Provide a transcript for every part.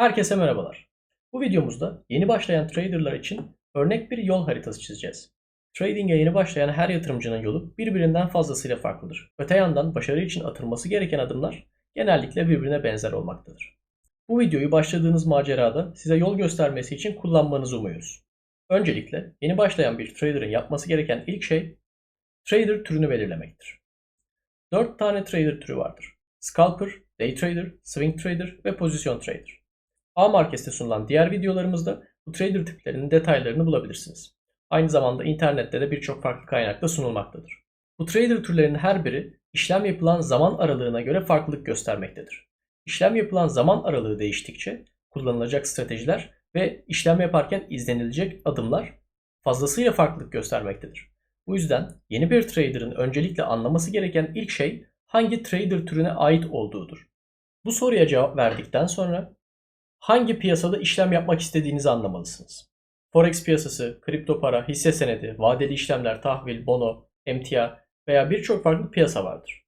Herkese merhabalar. Bu videomuzda yeni başlayan traderlar için örnek bir yol haritası çizeceğiz. Trading'e yeni başlayan her yatırımcının yolu birbirinden fazlasıyla farklıdır. Öte yandan başarı için atılması gereken adımlar genellikle birbirine benzer olmaktadır. Bu videoyu başladığınız macerada size yol göstermesi için kullanmanızı umuyoruz. Öncelikle yeni başlayan bir trader'ın yapması gereken ilk şey trader türünü belirlemektir. 4 tane trader türü vardır. Scalper, Day Trader, Swing Trader ve Pozisyon Trader. A Market'te sunulan diğer videolarımızda bu trader tiplerinin detaylarını bulabilirsiniz. Aynı zamanda internette de birçok farklı kaynakta sunulmaktadır. Bu trader türlerinin her biri işlem yapılan zaman aralığına göre farklılık göstermektedir. İşlem yapılan zaman aralığı değiştikçe kullanılacak stratejiler ve işlem yaparken izlenilecek adımlar fazlasıyla farklılık göstermektedir. Bu yüzden yeni bir trader'ın öncelikle anlaması gereken ilk şey hangi trader türüne ait olduğudur. Bu soruya cevap verdikten sonra hangi piyasada işlem yapmak istediğinizi anlamalısınız. Forex piyasası, kripto para, hisse senedi, vadeli işlemler, tahvil, bono, emtia veya birçok farklı piyasa vardır.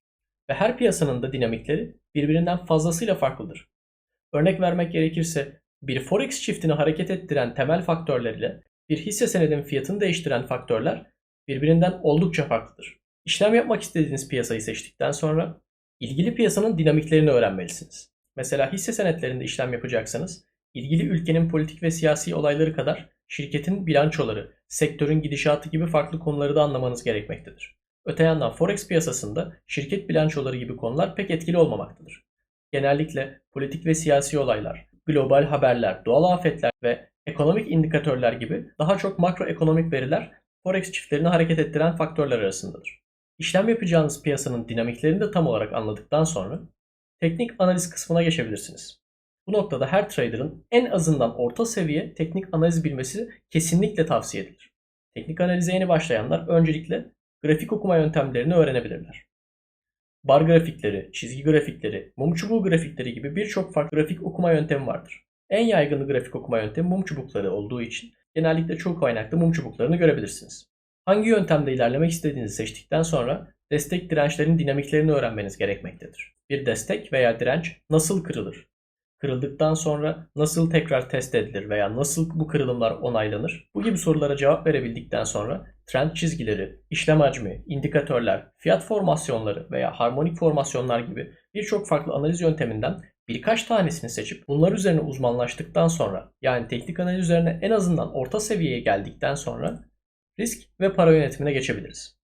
Ve her piyasanın da dinamikleri birbirinden fazlasıyla farklıdır. Örnek vermek gerekirse bir forex çiftini hareket ettiren temel faktörler ile bir hisse senedinin fiyatını değiştiren faktörler birbirinden oldukça farklıdır. İşlem yapmak istediğiniz piyasayı seçtikten sonra ilgili piyasanın dinamiklerini öğrenmelisiniz. Mesela hisse senetlerinde işlem yapacaksanız ilgili ülkenin politik ve siyasi olayları kadar şirketin bilançoları, sektörün gidişatı gibi farklı konuları da anlamanız gerekmektedir. Öte yandan forex piyasasında şirket bilançoları gibi konular pek etkili olmamaktadır. Genellikle politik ve siyasi olaylar, global haberler, doğal afetler ve ekonomik indikatörler gibi daha çok makroekonomik veriler forex çiftlerini hareket ettiren faktörler arasındadır. İşlem yapacağınız piyasanın dinamiklerini de tam olarak anladıktan sonra teknik analiz kısmına geçebilirsiniz. Bu noktada her trader'ın en azından orta seviye teknik analiz bilmesi kesinlikle tavsiye edilir. Teknik analize yeni başlayanlar öncelikle grafik okuma yöntemlerini öğrenebilirler. Bar grafikleri, çizgi grafikleri, mum çubuğu grafikleri gibi birçok farklı grafik okuma yöntemi vardır. En yaygın grafik okuma yöntemi mum çubukları olduğu için genellikle çoğu kaynakta mum çubuklarını görebilirsiniz. Hangi yöntemde ilerlemek istediğinizi seçtikten sonra destek dirençlerin dinamiklerini öğrenmeniz gerekmektedir. Bir destek veya direnç nasıl kırılır? Kırıldıktan sonra nasıl tekrar test edilir veya nasıl bu kırılımlar onaylanır? Bu gibi sorulara cevap verebildikten sonra trend çizgileri, işlem hacmi, indikatörler, fiyat formasyonları veya harmonik formasyonlar gibi birçok farklı analiz yönteminden birkaç tanesini seçip bunlar üzerine uzmanlaştıktan sonra yani teknik analiz üzerine en azından orta seviyeye geldikten sonra risk ve para yönetimine geçebiliriz.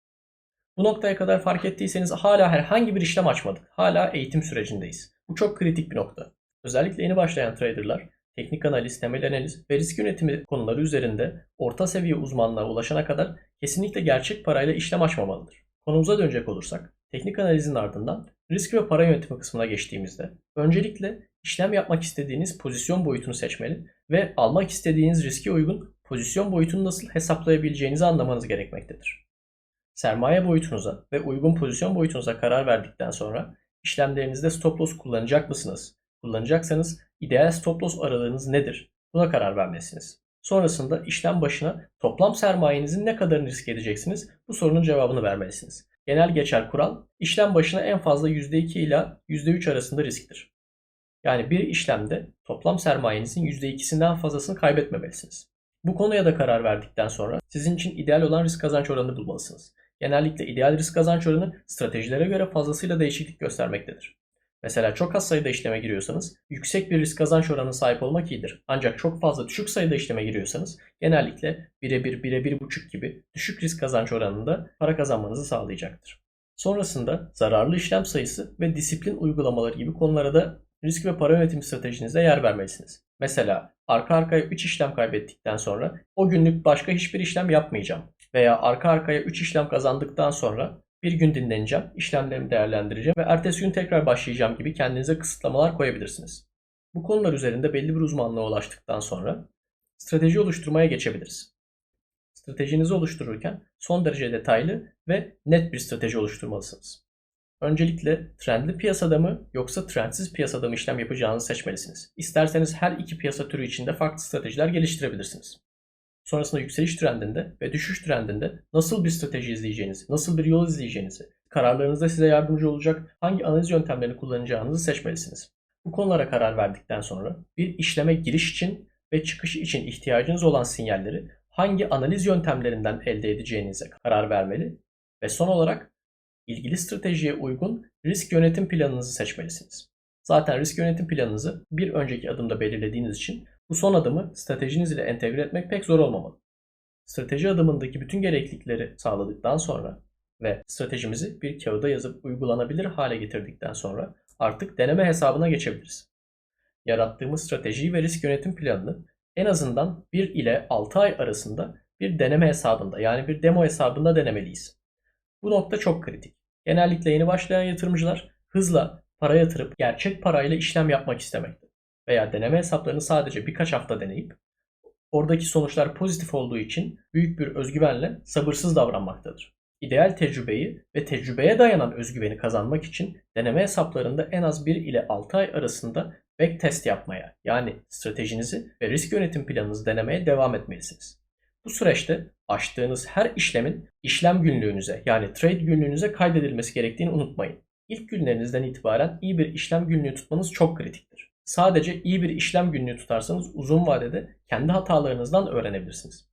Bu noktaya kadar fark ettiyseniz hala herhangi bir işlem açmadık. Hala eğitim sürecindeyiz. Bu çok kritik bir nokta. Özellikle yeni başlayan traderlar teknik analiz, temel analiz ve risk yönetimi konuları üzerinde orta seviye uzmanlığa ulaşana kadar kesinlikle gerçek parayla işlem açmamalıdır. Konumuza dönecek olursak, teknik analizin ardından risk ve para yönetimi kısmına geçtiğimizde öncelikle işlem yapmak istediğiniz pozisyon boyutunu seçmeli ve almak istediğiniz riske uygun pozisyon boyutunu nasıl hesaplayabileceğinizi anlamanız gerekmektedir. Sermaye boyutunuza ve uygun pozisyon boyutunuza karar verdikten sonra işlemlerinizde stop loss kullanacak mısınız? Kullanacaksanız ideal stop loss aralığınız nedir? Buna karar vermelisiniz. Sonrasında işlem başına toplam sermayenizin ne kadarını risk edeceksiniz? Bu sorunun cevabını vermelisiniz. Genel geçer kural işlem başına en fazla %2 ila %3 arasında risktir. Yani bir işlemde toplam sermayenizin %2'sinden fazlasını kaybetmemelisiniz. Bu konuya da karar verdikten sonra sizin için ideal olan risk kazanç oranını bulmalısınız. Genellikle ideal risk kazanç oranı stratejilere göre fazlasıyla değişiklik göstermektedir. Mesela çok az sayıda işleme giriyorsanız yüksek bir risk kazanç oranına sahip olmak iyidir. Ancak çok fazla düşük sayıda işleme giriyorsanız genellikle birebir, bire buçuk gibi düşük risk kazanç oranında para kazanmanızı sağlayacaktır. Sonrasında zararlı işlem sayısı ve disiplin uygulamaları gibi konulara da risk ve para yönetimi stratejinize yer vermelisiniz. Mesela arka arkaya 3 işlem kaybettikten sonra o günlük başka hiçbir işlem yapmayacağım. Veya arka arkaya 3 işlem kazandıktan sonra bir gün dinleneceğim, işlemlerimi değerlendireceğim ve ertesi gün tekrar başlayacağım gibi kendinize kısıtlamalar koyabilirsiniz. Bu konular üzerinde belli bir uzmanlığa ulaştıktan sonra strateji oluşturmaya geçebiliriz. Stratejinizi oluştururken son derece detaylı ve net bir strateji oluşturmalısınız. Öncelikle trendli piyasada mı yoksa trendsiz piyasada mı işlem yapacağınızı seçmelisiniz. İsterseniz her iki piyasa türü içinde farklı stratejiler geliştirebilirsiniz. Sonrasında yükseliş trendinde ve düşüş trendinde nasıl bir strateji izleyeceğinizi, nasıl bir yol izleyeceğinizi, kararlarınızda size yardımcı olacak hangi analiz yöntemlerini kullanacağınızı seçmelisiniz. Bu konulara karar verdikten sonra bir işleme giriş için ve çıkış için ihtiyacınız olan sinyalleri hangi analiz yöntemlerinden elde edeceğinize karar vermeli ve son olarak ilgili stratejiye uygun risk yönetim planınızı seçmelisiniz. Zaten risk yönetim planınızı bir önceki adımda belirlediğiniz için bu son adımı stratejiniz ile entegre etmek pek zor olmamalı. Strateji adımındaki bütün gereklilikleri sağladıktan sonra ve stratejimizi bir kağıda yazıp uygulanabilir hale getirdikten sonra artık deneme hesabına geçebiliriz. Yarattığımız strateji ve risk yönetim planını en azından 1 ile 6 ay arasında bir deneme hesabında yani bir demo hesabında denemeliyiz. Bu nokta çok kritik. Genellikle yeni başlayan yatırımcılar hızla para yatırıp gerçek parayla işlem yapmak istemekte. Veya deneme hesaplarını sadece birkaç hafta deneyip oradaki sonuçlar pozitif olduğu için büyük bir özgüvenle sabırsız davranmaktadır. İdeal tecrübeyi ve tecrübeye dayanan özgüveni kazanmak için deneme hesaplarında en az 1 ile 6 ay arasında backtest yapmaya yani stratejinizi ve risk yönetim planınızı denemeye devam etmelisiniz. Bu süreçte açtığınız her işlemin işlem günlüğünüze yani trade günlüğünüze kaydedilmesi gerektiğini unutmayın. İlk günlerinizden itibaren iyi bir işlem günlüğü tutmanız çok kritiktir. Sadece iyi bir işlem günlüğü tutarsanız uzun vadede kendi hatalarınızdan öğrenebilirsiniz.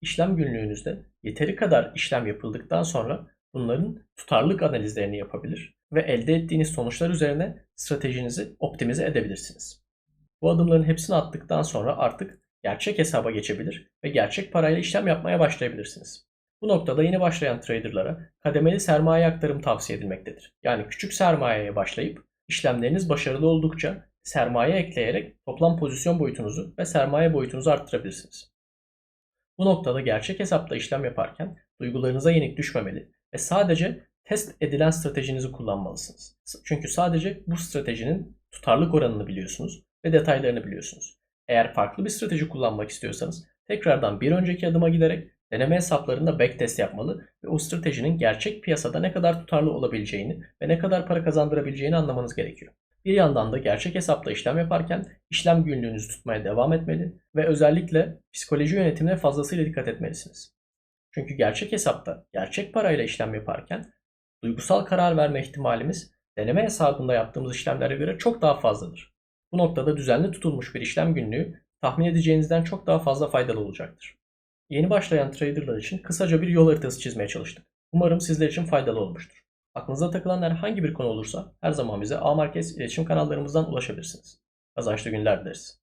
İşlem günlüğünüzde yeteri kadar işlem yapıldıktan sonra bunların tutarlılık analizlerini yapabilir ve elde ettiğiniz sonuçlar üzerine stratejinizi optimize edebilirsiniz. Bu adımların hepsini attıktan sonra artık gerçek hesaba geçebilir ve gerçek parayla işlem yapmaya başlayabilirsiniz. Bu noktada yeni başlayan traderlara kademeli sermaye aktarım tavsiye edilmektedir. Yani küçük sermayeye başlayıp işlemleriniz başarılı oldukça sermaye ekleyerek toplam pozisyon boyutunuzu ve sermaye boyutunuzu arttırabilirsiniz. Bu noktada gerçek hesapta işlem yaparken duygularınıza yenik düşmemeli ve sadece test edilen stratejinizi kullanmalısınız. Çünkü sadece bu stratejinin tutarlık oranını biliyorsunuz ve detaylarını biliyorsunuz. Eğer farklı bir strateji kullanmak istiyorsanız tekrardan bir önceki adıma giderek deneme hesaplarında backtest yapmalı ve o stratejinin gerçek piyasada ne kadar tutarlı olabileceğini ve ne kadar para kazandırabileceğini anlamanız gerekiyor. Bir yandan da gerçek hesapla işlem yaparken işlem günlüğünüzü tutmaya devam etmeli ve özellikle psikoloji yönetimine fazlasıyla dikkat etmelisiniz. Çünkü gerçek hesapta gerçek parayla işlem yaparken duygusal karar verme ihtimalimiz deneme hesabında yaptığımız işlemlere göre çok daha fazladır. Bu noktada düzenli tutulmuş bir işlem günlüğü tahmin edeceğinizden çok daha fazla faydalı olacaktır. Yeni başlayan traderlar için kısaca bir yol haritası çizmeye çalıştık. Umarım sizler için faydalı olmuştur. Aklınıza takılan herhangi bir konu olursa her zaman bize A Markets iletişim kanallarımızdan ulaşabilirsiniz. Kazançlı günler dileriz.